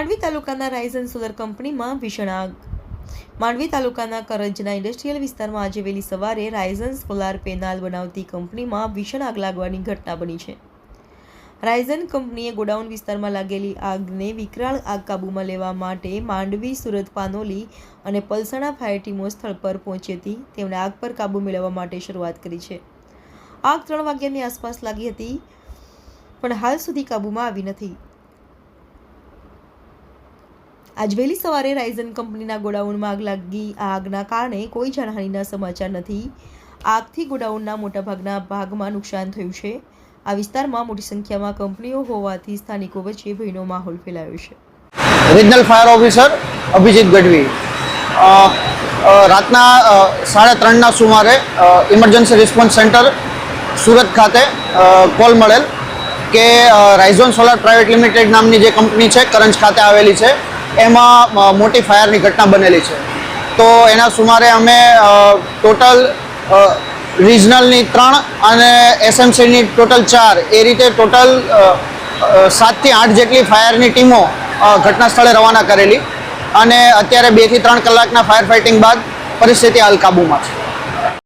માંડવી તાલુકાના Ryzen solar કંપનીમાં ભીષણ આગ. માંડવી તાલુકાના કરંજના ઇન્ડસ્ટ્રીયલ વિસ્તારમાં આજે વહેલી સવારે રાઇઝન સોલાર પેનલ બનાવતી કંપનીમાં ભીષણ આગ લાગવાની ઘટના બની છે. રાઇઝન કંપનીએ ગોડાઉન વિસ્તારમાં લાગેલી આગને વિકરાળ આગ કાબૂમાં લેવા માટે માંડવી, સુરત પાનોલી અને પલસાણા ફાયર ટીમો સ્થળ પર પહોંચી હતી. તેમણે આગ પર કાબૂ મેળવવા માટે શરૂઆત કરી છે. આગ ત્રણ વાગ્યાની આસપાસ લાગી હતી, પણ હાલ સુધી કાબૂમાં આવી નથી. આજ વહેલી સવારે રાઇઝન કંપનીના ગોડાઉનમાં આગ લાગી. આગના કારણે કોઈ જાનહાનિના સમાચાર નથી. આગથી ગોડાઉનના મોટાભાગના ભાગમાં નુકસાન થયું છે. આ વિસ્તારમાં મોટી સંખ્યામાં કંપનીઓ હોવાથી સ્થાનિકો વચ્ચે ભયનો માહોલ ફેલાયો છે. Regional fire officer Abhijit Gadhvi રાતના સાડા ત્રણના સુમારે ઇમરજન્સી રિસ્પોન્સ સેન્ટર સુરત ખાતે કોલ મળેલ કે રાઇઝોન સોલાર પ્રાઇવેટ લિમિટેડ નામની જે કંપની છે, કરંજ ખાતે આવેલી છે. એમાં મોટી ફાયરની ઘટના બનેલી છે. તો એના સુમારે અમે ટોટલ રિજનલની ત્રણ અને એસએમસીની ટોટલ ચાર. એ રીતે ટોટલ સાતથી આઠ જેટલી ફાયરની ટીમો ઘટના સ્થળે રવાના કરેલી. અને અત્યારે બેથી ત્રણ કલાકના ફાયર ફાઇટિંગ બાદ પરિસ્થિતિ હાલ કાબૂમાં છે.